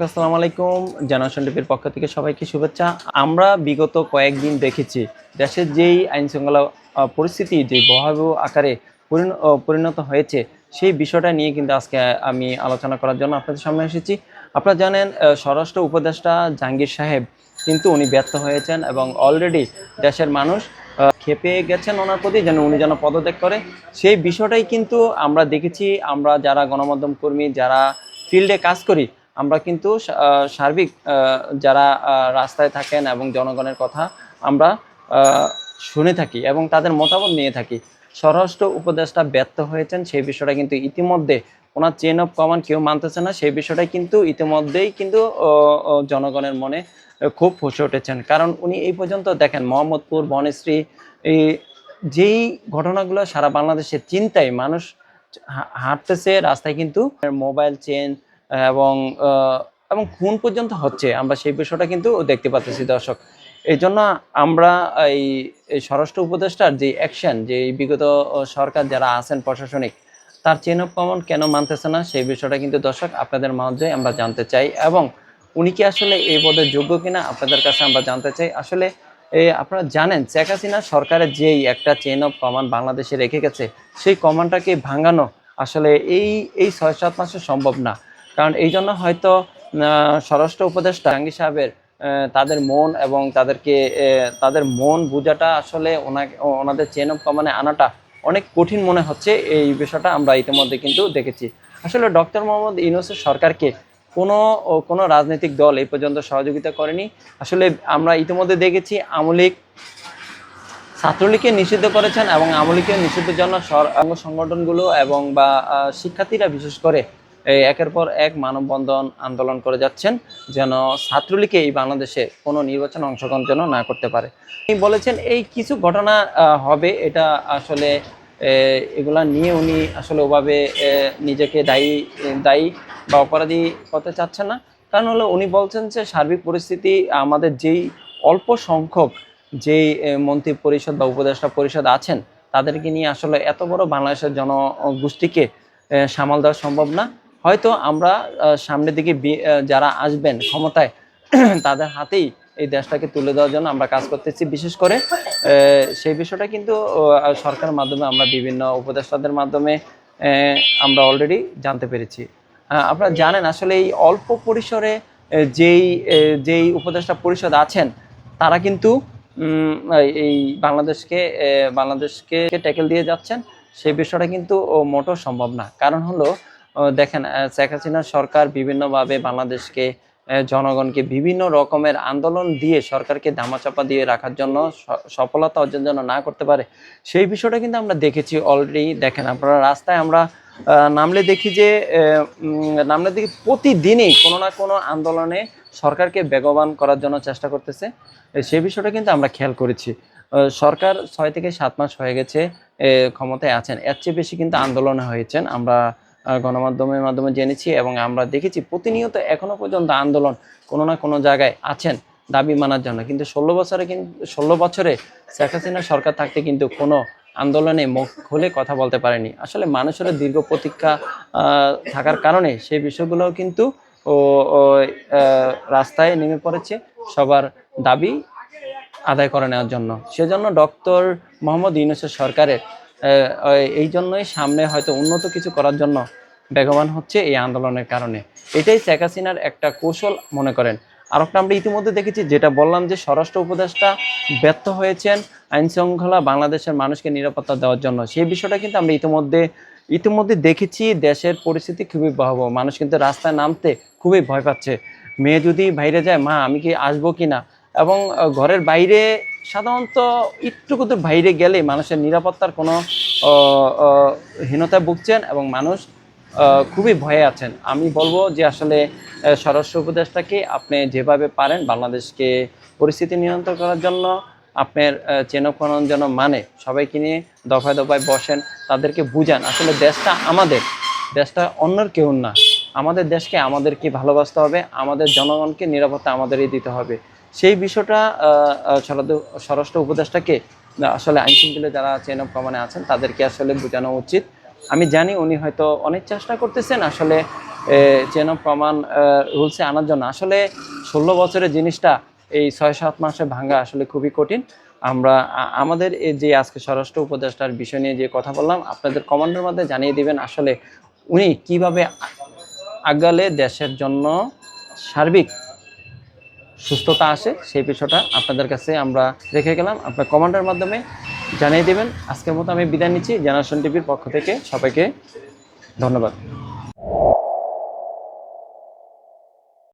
আসসালামু আলাইকুম। জেনারেশন টিভির পক্ষ থেকে সবাইকে শুভেচ্ছা। আমরা বিগত কয়েকদিন দেখেছি, দেশের যেই আইন শৃঙ্খলা পরিস্থিতি যে ভয়াবহ আকারে পরিণ- পরিণত হয়েছে, সেই বিষয়টা নিয়ে কিন্তু আজকে আমি আলোচনা করার জন্য আপনাদের সামনে এসেছি। আপনারা জানেন স্বরাষ্ট্র উপদেষ্টা জাহাঙ্গীর সাহেব কিন্তু উনি ব্যর্থ হয়েছেন এবং অলরেডি দেশের মানুষ ক্ষেপে গেছেন ওনার প্রতি, যেন উনি যেন পদত্যাগ করে। সেই বিষয়টাই কিন্তু আমরা দেখেছি। আমরা যারা গণমাধ্যম কর্মী, যারা ফিল্ডে কাজ করি আমরা কিন্তু সার্বিক যারা রাস্তায় থাকেন এবং জনগণের কথা আমরা শুনে থাকি এবং তাদের মতামত নিয়ে থাকি। স্বরাষ্ট্র উপদেষ্টা ব্যর্থ হয়েছেন, সেই বিষয়টা কিন্তু ইতিমধ্যে ওনার চেন অফ কমান্ড কেউ মানতেছে না, সেই বিষয়টাই কিন্তু ইতিমধ্যেই কিন্তু জনগণের মনে খুব ফুসে উঠেছেন। কারণ উনি এই পর্যন্ত দেখেন, মোহাম্মদপুর, বনশ্রী যেই ঘটনাগুলো সারা বাংলাদেশের চিন্তায় মানুষ হাঁটতেছে, রাস্তায় কিন্তু মোবাইল চেন এবং এবং খুন পর্যন্ত হচ্ছে। আমরা সেই বিষয়টা কিন্তু দেখতে পাচ্ছি, দর্শক। এই জন্য আমরা এই স্বরাষ্ট্র উপদেষ্টার যে অ্যাকশন যে বিগত সরকার যারা আছেন প্রশাসনিক, তার চেন অফ কমান্ড কেন মানতেছে না, সেই বিষয়টা কিন্তু, দর্শক, আপনাদের মাঝে আমরা জানতে চাই এবং উনি কি আসলে এই পদের যোগ্য কিনা, আপনাদের কাছে আমরা জানতে চাই। আসলে আপনারা জানেন, শেখ হাসিনা সরকারের যেই একটা চেন অফ কমান্ড বাংলাদেশে রেখে গেছে, সেই কমান্ডটাকে ভাঙানো আসলে এই এই ছয় সাত মাসে সম্ভব না। কারণ এই জন্য হয়তো স্বরাষ্ট্র উপদেষ্টা জাহাঙ্গীর সাহেবের তাদের মন এবং তাদেরকে তাদের মন বোঝাটা আসলে ওনাকে, ওনাদের চেন অফ কমানে আনাটা অনেক কঠিন মনে হচ্ছে। এই বিষয়টা আমরা ইতিমধ্যে কিন্তু দেখেছি। আসলে ডক্টর মোহাম্মদ ইউনুসের সরকারকে কোনো কোনো রাজনৈতিক দল এই পর্যন্ত সহযোগিতা করেনি। আসলে আমরা ইতিমধ্যে দেখেছি আমলিক ছাত্রলীগকে নিষিদ্ধ করেছেন এবং আমলিকে নিষিদ্ধের জন্য সংগঠনগুলো এবং বা শিক্ষার্থীরা বিশেষ করে একের পর এক মানববন্ধন আন্দোলন করে যাচ্ছেন যেন ছাত্রলীগে এই বাংলাদেশে কোনো নির্বাচন অংশগ্রহণ যেন না করতে পারে। তিনি বলেছেন, এই কিছু ঘটনা হবে, এটা আসলে এগুলা নিয়ে উনি আসলে ওভাবে নিজেকে দায়ী দায়ী বা অপরাধী করতে চাচ্ছেন না। কারণ হলো, উনি বলছেন যে সার্বিক পরিস্থিতি আমাদের যেই অল্প সংখ্যক যেই মন্ত্রী পরিষদ বা উপদেষ্টা পরিষদ আছেন, তাদেরকে নিয়ে আসলে এত বড় বাংলাদেশের জনগোষ্ঠীকে সামাল দেওয়া সম্ভব না। হয়তো আমরা সামনের দিকে যারা আসবেন ক্ষমতায়, তাদের হাতেই এই দেশটাকে তুলে দেওয়ার জন্য আমরা কাজ করতেছি। বিশেষ করে সেই বিষয়টা কিন্তু সরকারের মাধ্যমে আমরা বিভিন্ন উপদেষ্টাদের মাধ্যমে আমরা অলরেডি জানতে পেরেছি। আপনারা জানেন আসলে এই অল্প পরিসরে যেই যেই উপদেষ্টা পরিষদ আছেন, তারা কিন্তু এই- বাংলাদেশকে বাংলাদেশকে ট্যাকেল দিয়ে যাচ্ছেন সেই বিষয়টা কিন্তু মোটেও সম্ভব না। কারণ হলো দেখেন শেখ হাসিনা সরকার বিভিন্নভাবে বাংলাদেশকে জনগণকে বিভিন্ন রকমের আন্দোলন দিয়ে সরকারকে ধামাচাপা দিয়ে রাখার জন্য সফলতা অর্জন যেন না করতে পারে, সেই বিষয়টা কিন্তু আমরা দেখেছি অলরেডি দেখেন, আপনারা রাস্তায় আমরা নামলে দেখি যে নামলে দেখি প্রতিদিনই কোনো না কোনো আন্দোলনে সরকারকে বেগবান করার জন্য চেষ্টা করতেছে। সেই বিষয়টা কিন্তু আমরা খেয়াল করেছি। সরকার ছয় থেকে সাত মাস হয়ে গেছে ক্ষমতায় আছেন। এর চেয়ে বেশি কিন্তু আন্দোলনে হয়েছেন। আমরা গণমাধ্যমের মাধ্যমে জেনেছি এবং আমরা দেখেছি প্রতিনিয়ত এখনও পর্যন্ত আন্দোলন কোনো না কোনো জায়গায় আছেন দাবি মানার জন্য। কিন্তু ষোলো বছরে কিন্তু ষোলো বছরে শেখ হাসিনা সরকার থাকতে কিন্তু কোনো আন্দোলনে মুখ খুলে কথা বলতে পারেনি। আসলে মানুষের দীর্ঘ প্রতীক্ষা থাকার কারণে সেই বিষয়গুলোও কিন্তু ও রাস্তায় নেমে পড়েছে সবার দাবি আদায় করে নেওয়ার জন্য। সেজন্য ডক্টর মোহাম্মদ ইউনুসের সরকারের এই জন্যই সামনে হয়তো উন্নত কিছু করার জন্য বেগবান হচ্ছে এই আন্দোলনের কারণে। এটাই শেখ হাসিনার একটা কৌশল মনে করেন। আর একটা আমরা ইতিমধ্যে দেখেছি, যেটা বললাম যে স্বরাষ্ট্র উপদেষ্টা ব্যর্থ হয়েছেন আইন শৃঙ্খলা বাংলাদেশের মানুষকে নিরাপত্তা দেওয়ার জন্য। সেই বিষয়টা কিন্তু আমরা ইতিমধ্যে ইতিমধ্যে দেখেছি, দেশের পরিস্থিতি খুবই ভয়াবহ। মানুষ কিন্তু রাস্তায় নামতে খুবই ভয় পাচ্ছে। মেয়ে যদি বাইরে যায়, মা, আমি কি আসব কি না এবং ঘরের বাইরে সাধারণত একটুকু দূর বাইরে গেলে মানুষের নিরাপত্তার কোনো হীনতায় ভুগছেন এবং মানুষ খুবই ভয়ে আছেন। আমি বলব যে আসলে আহ, স্বরাষ্ট্র উপদেষ্টাকে আপনি যেভাবে পারেন বাংলাদেশকে পরিস্থিতি নিয়ন্ত্রণ করার জন্য আপনার চেনকরণ যেন মানে সবাইকে নিয়ে দফায় দফায় বসেন তাদেরকে বুঝান। আসলে দেশটা আমাদের দেশটা অন্যের কেউ না। আমাদের দেশকে আমাদেরকে ভালোবাসতে হবে আমাদের জনগণকে নিরাপত্তা আমাদেরই দিতে হবে। সেই বিষয়টা স্বরাষ্ট্র উপদেষ্টাকে আসলে আইন শৃঙ্খলে যারা চেন অফ কমানে আছেন, তাদেরকে আসলে বোঝানো উচিত। আমি জানি উনি হয়তো অনেক চেষ্টা করতেছেন, আসলে চেন প্রমাণ রুলসে আনার জন্য। আসলে ষোলো বছরের জিনিসটা এই ছয় সাত মাসে ভাঙা আসলে খুবই কঠিন। আমরা আমাদের এই যে আজকে স্বরাষ্ট্র উপদেষ্টার বিষয় নিয়ে যে কথা বললাম, আপনাদের কমান্ডের মধ্যে জানিয়ে দিবেন আসলে উনি কীভাবে আগালে দেশের জন্য সার্বিক সুস্থতা আসে, সেই বিষয়টা আপনাদের কাছে আমরা রেখে গেলাম। আপনার কমান্ডের মাধ্যমে জানিয়ে দেবেন। আজকের মতো আমি বিদায় নিচ্ছি, জেনারেশন টিভির পক্ষ থেকে সবাইকে ধন্যবাদ।